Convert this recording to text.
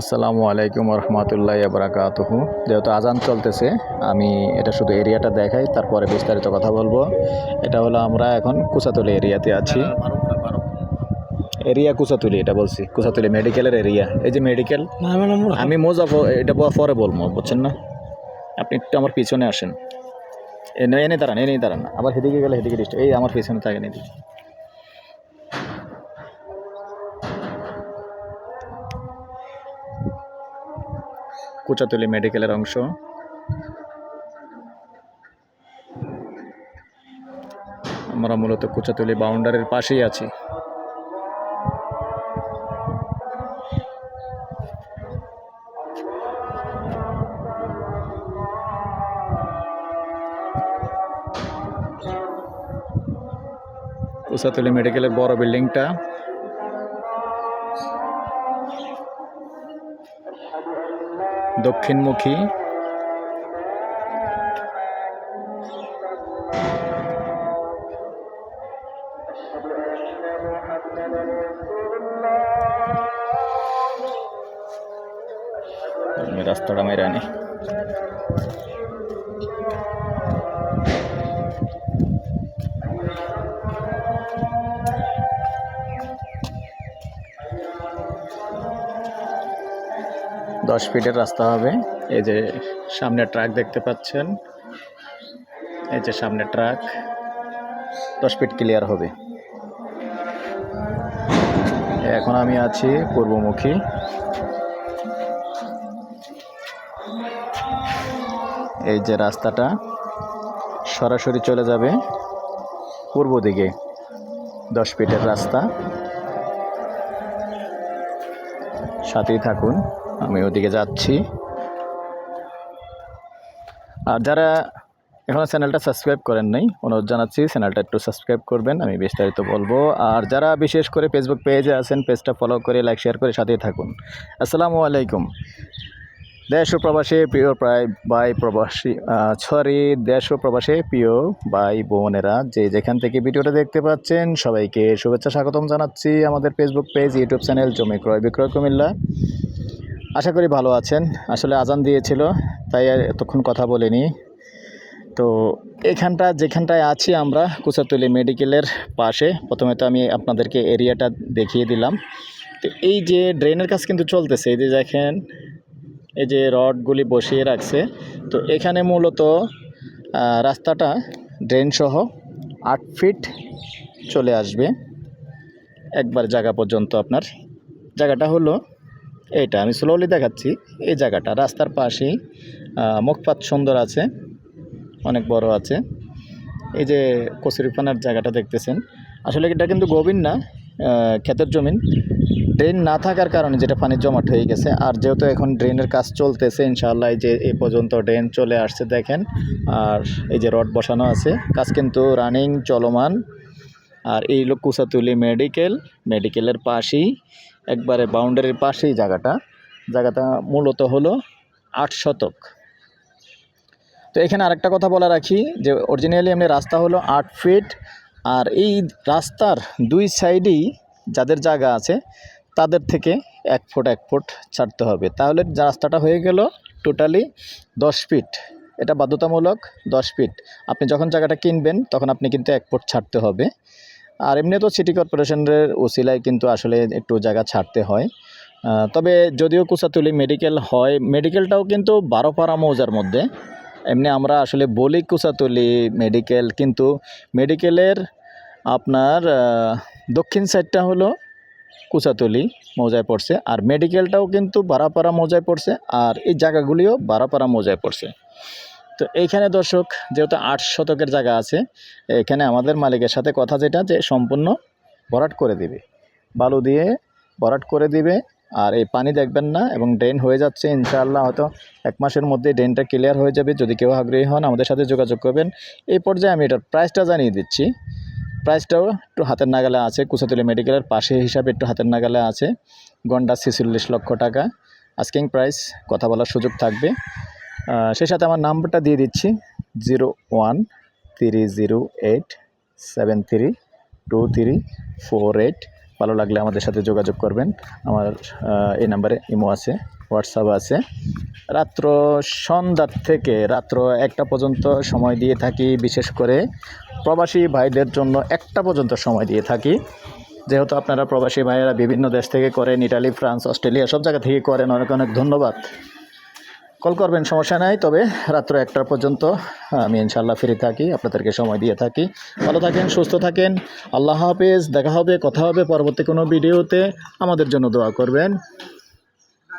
আসসালামু আলাইকুম রহমতুল্লাহ বারাকাতুহু যেহেতু আজান চলতেছে আমি এটা শুধু এরিয়াটা দেখাই তারপরে বিস্তারিত কথা বলব। এটা হলো আমরা এখন কুচাতলি এরিয়াতে আছি। এরিয়া কুচাতুলি এটা বলছি। কুচাতুলি মেডিকেলের এরিয়া। এই যে মেডিকেল আমি মোজা এটা পরে বলব বুঝছেন না? আপনি একটু আমার পিছনে আসেন। এনে এনে দাঁড়ান এনে দাঁড়ান। আবার হেদিকে গেলে সেদিকে ডিস্ট এই আমার পিছনে থাকেন এদিকে। কুচাতলি মেডিকেলের অংশ। আমরা মূলত কুচাতলি বাউন্ডারির পাশেই আছি। কুচাতলি মেডিকেলের বড় বিল্ডিংটা দক্ষিণমুখী। রাস্তাটা মেরে দশ ফিটের রাস্তা হবে। এই যে সামনে ট্রাক দেখতে পাচ্ছেন। এই যে সামনে ট্রাক। দশ ফিট ক্লিয়ার হবে। এখন আমি আছি পূর্বমুখী। এই যে রাস্তাটা সরাসরি চলে যাবে পূর্ব দিকে। দশ ফিটের রাস্তা। সাথেই থাকুন। আমি ওদিকে যাচ্ছি। আর যারা এখনও চ্যানেলটা সাবস্ক্রাইব করেন নাই, অনুরোধ জানাচ্ছি চ্যানেলটা একটু সাবস্ক্রাইব করবেন, আমি বিস্তারিত বলব। আর যারা বিশেষ করে ফেসবুক পেজে আছেন পেজটা ফলো করে লাইক শেয়ার করে সাথেই থাকুন। আসসালামু আলাইকুম। দেশ ও প্রবাসী প্রিয় প্রায় বাই প্রবাসী সরি দেশ ও প্রবাসী প্রিয় বাই বোনেরা, যে যেখান থেকে ভিডিওটা দেখতে পাচ্ছেন, সবাইকে শুভেচ্ছা স্বাগতম জানাচ্ছি আমাদের ফেসবুক পেজ ইউটিউব চ্যানেল জমি ক্রয় বিক্রয় কুমিল্লা। আশা করি ভালো আছেন। আসলে আজান দিয়েছিল, তাই আর এতক্ষণ কথা বলিনি। তো এখানটা, যেখানটায় আছি আমরা কুচাতলি মেডিকেলের পাশে, প্রথমে তো আমি আপনাদেরকে এরিয়াটা দেখিয়ে দিলাম। তো এই যে ড্রেনের কাজ কিন্তু চলতেছে, এই যে দেখেন, এই যে রডগুলি বসিয়ে রাখছে। তো এখানে মূলত রাস্তাটা ড্রেন সহ আট ফিট চলে আসবে। একবার জায়গা পর্যন্ত আপনার। জায়গাটা হলো এইটা আমি স্লোলি দেখাচ্ছি। এই জায়গাটা, রাস্তার পাশেই মুখপাত সুন্দর আছে, অনেক বড় আছে। এই যে কচুরিপানার জায়গাটা দেখতেছেন, আসলে এটা কিন্তু গভীর না ক্ষেতের জমিন। ড্রেন না থাকার কারণে যেটা পানি জমাট হয়ে গেছে, আর যেহেতু এখন ড্রেনের কাজ চলতেছে, ইনশাআল্লাহ যে এই পর্যন্ত ড্রেন চলে আসছে, দেখেন। আর এই যে রড বসানো আছে, কাজ কিন্তু রানিং চলমান। আর এই হলো কুসাতুলি মেডিকেল। মেডিকেলের পাশেই, একবারে বাউন্ডারির পাশেই জায়গাটা। জায়গাটা মূলত হলো আট শতক। তো এখানে আরেকটা কথা বলা রাখি, যে অরিজিনালি এমনি রাস্তা হলো আট ফিট আর এই রাস্তার দুই সাইডেই যাদের জায়গা আছে, তাদের থেকে এক ফুট এক ফুট ছাড়তে হবে। তাহলে রাস্তাটা হয়ে গেল টোটালি দশ ফিট এটা বাধ্যতামূলক দশ ফিট আপনি যখন জায়গাটা কিনবেন, তখন আপনি কিন্তু এক ফুট ছাড়তে হবে। আর এমনি তো সিটি কর্পোরেশনের ওসিলায় কিন্তু আসলে একটু জায়গা ছাড়তে হয়। তবে যদিও কুচাতুলি মেডিকেল হয় মেডিকেলটাও কিন্তু বারোপাড়া মৌজার মধ্যে। এমনি আমরা আসলে বলি কুচাতুলি মেডিকেল কিন্তু মেডিকেলের আপনার দক্ষিণ সাইডটা হলো কুচাতুলি মৌজায় পড়ছে। আর মেডিকেলটাও কিন্তু বারাপাড়া মৌজায় পড়ছে আর এই জায়গাগুলিও বারাপাড়া মৌজায় পড়ছে। তো এইখানে দর্শক, যেহেতু আট শতকের জায়গা আছে, এখানে আমাদের মালিকের সাথে কথা যেটা যে সম্পূর্ণ ভরাট করে দিবে। বালু দিয়ে ভরাট করে দিবে আর এই পানি দেখবেন না এবং ড্রেন হয়ে যাচ্ছে ইনশাআল্লাহ হয়তো এক মাসের মধ্যে ড্রেনটা ক্লিয়ার হয়ে যাবে। যদি কেউ আগ্রহী হন আমাদের সাথে যোগাযোগ করবেন। এই পর্যায়ে আমি এটার প্রাইসটা জানিয়ে দিচ্ছি। প্রাইসটাও একটু হাতের নাগালে আছে। কুচাতুলি মেডিকেলের পাশে হিসাবে একটু হাতের নাগালে আছে। গন্ডা ছেচল্লিশ লক্ষ টাকা। আস্কিং প্রাইস, কথা বলার সুযোগ থাকবে। সেই সাথে আমার নাম্বারটা দিয়ে দিচ্ছি। Zero one three zero eight seven three two three four eight. ভালো লাগলে আমাদের সাথে যোগাযোগ করবেন। আমার এই নাম্বারে ইমো আছে। হোয়াটসঅ্যাপ আছে। রাত্র সন্ধ্যার থেকে রাত্র একটা পর্যন্ত সময় দিয়ে থাকি, বিশেষ করে প্রবাসী ভাইদের জন্য একটা পর্যন্ত সময় দিয়ে থাকি। যেহেতু আপনারা প্রবাসী ভাইয়েরা বিভিন্ন দেশ থেকে করেন, ইটালি, ফ্রান্স, অস্ট্রেলিয়া, সব জায়গা থেকে করেন, অনেক অনেক ধন্যবাদ। কল করবেন, সমস্যা নাই, তবে রাত্র একটা পর্যন্ত আমি ইনশাল্লাহ ফিরে থাকি, আপনাদেরকে সময় দিয়ে থাকি। ভালো থাকেন, সুস্থ থাকেন, আল্লাহ হাফেজ, দেখা হবে, কথা হবে পরবর্তী কোনো ভিডিওতে। আমাদের জন্য দোয়া করবেন।